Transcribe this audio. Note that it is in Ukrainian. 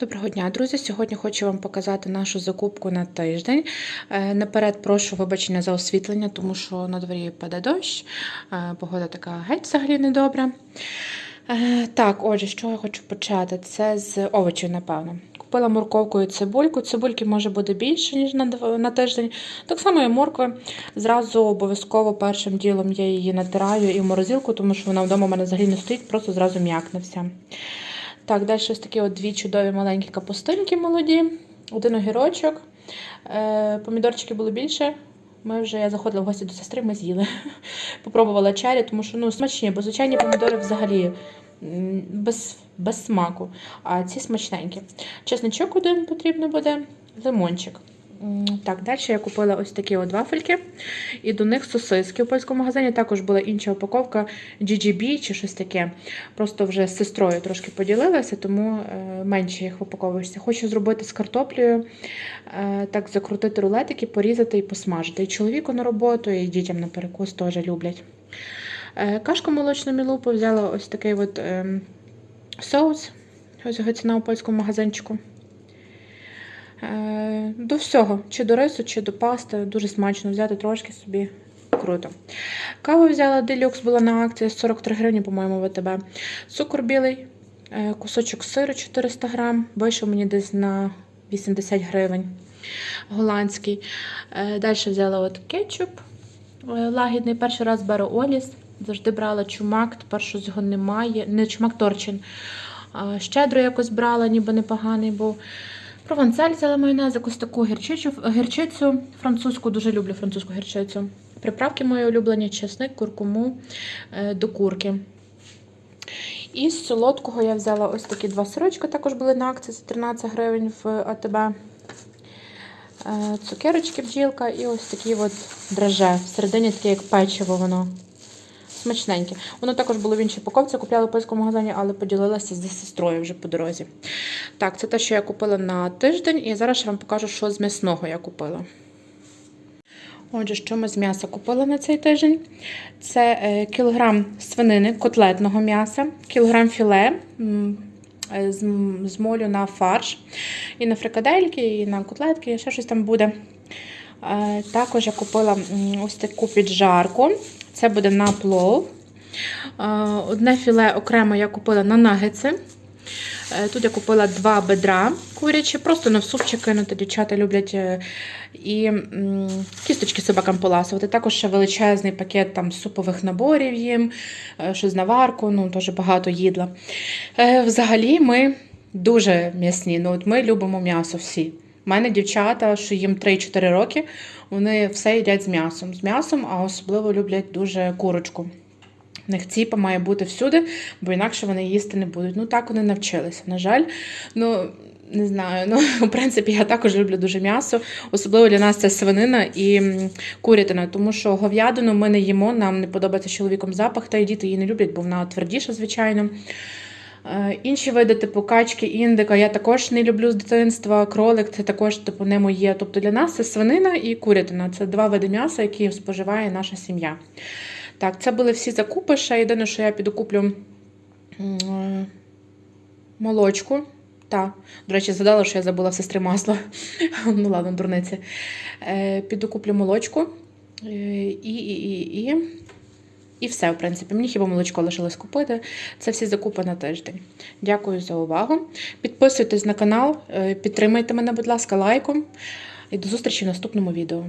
Доброго дня, друзі! Сьогодні хочу вам показати нашу закупку на тиждень. Е, Наперед прошу вибачення за освітлення, тому що на дворі паде дощ, е, погода така геть взагалі недобра. Е, Так, отже, що я хочу почати? Це з овочів, напевно. Купила морковку і цибульку. Цибульки може буде більше, ніж на тиждень. Так само і моркви. Зразу обов'язково першим ділом я її натираю і в морозилку, тому що вона вдома в мене взагалі не стоїть, просто зразу м'якне вся. Так, далі ось такі от дві чудові маленькі капустинки молоді, один огірочок. Е, помідорчики було більше. Ми вже я заходила в гості до сестри, ми з'їли. Попробувала чарі, тому що ну, смачні, бо звичайні помідори взагалі без, без смаку. А ці смачненькі. Чесничок один потрібно буде, лимончик. Так, далі я купила ось такі от вафельки, і до них сосиски. У польському магазині також була інша упаковка GGB чи щось таке. Просто вже з сестрою трошки поділилася, тому е, менше їх упаковуєшся. Хочу зробити з картоплею, е, так закрутити рулетики, порізати і посмажити. І чоловіку на роботу, і дітям на перекус теж люблять. Е, Кашку молочну мілупу взяла ось такий от ем, соус. Ось його ціна у польському магазинчику. Е, До всього, чи до рису, чи до пасти. Дуже смачно взяти трошки собі. Круто. Каву взяла делюкс, була на акції 43 гривні, по-моєму, ВТБ. Цукор білий, е, кусочок сиру 400 грам, вийшов мені десь на 80 гривень. Голландський. Е, Далі взяла от кетчуп лагідний. Перший раз беру Оліс. Завжди брала чумак, тепер щось його немає. Не чумак торчин. Щедро якось брала, ніби непоганий був. Провансаль взяла майонез, якусь таку гірчицю, гірчицю французьку, дуже люблю французьку гірчицю. Приправки мої улюблені, чесник, куркуму е, до курки. І з солодкого я взяла ось такі два сирочки, також були на акції за 13 гривень в АТБ. Е, Цукерочки бджілка і ось такі от драже. Всередині таке, як печиво воно. Смачненьке. Воно також було в іншій упаковці, купляла в польському магазині, але поділилася зі сестрою вже по дорозі. Так, це те, що я купила на тиждень, і зараз я вам покажу, що з м'ясного я купила. Отже, що ми з м'яса купили на цей тиждень? Це е, кілограм свинини, котлетного м'яса, кілограм філе е, з, молю на фарш, і на фрикадельки, і на котлетки, і ще щось там буде. Е, Також я купила ось таку піджарку. Це буде на плов. Е, Одне філе окремо я купила на нагетси. Е, Тут я купила два бедра курячі, просто на супчик кинути. Дівчата люблять е, і кісточки собакам поласувати. Також ще величезний пакет там супових наборів їм, щось на варку, ну теж багато їдла. Взагалі ми дуже м'ясні. Ну, от ми любимо м'ясо всі. У мене дівчата, що їм 3-4 роки, вони все їдять з м'ясом. З м'ясом, а особливо люблять дуже курочку. В них ціпа має бути всюди, бо інакше вони їсти не будуть. Ну так вони навчилися. На жаль, ну не знаю. Ну, в принципі, я також люблю дуже м'ясо. Особливо для нас це свинина і курятина, тому що говядину ми не їмо, нам не подобається чоловіком запах, та й діти її не люблять, бо вона твердіша, звичайно. Е, Інші види, типу качки, індика, я також не люблю з дитинства. Кролик це також типу не моє. Тобто для нас це свинина і курятина. Це два види м'яса, які споживає наша сім'я. Так, це були всі закупи. Ще єдине, що я піду куплю м, е, молочку. Та, до речі, згадала, що я забула в сестри масло. ну ладно, дурниці. Е, молочку. Е, і, і, і, і. І все, в принципі, мені хіба молочко лишилось купити. Це всі закупи на тиждень. Дякую за увагу. Підписуйтесь на канал, е, підтримайте мене, будь ласка, лайком. І до зустрічі в наступному відео.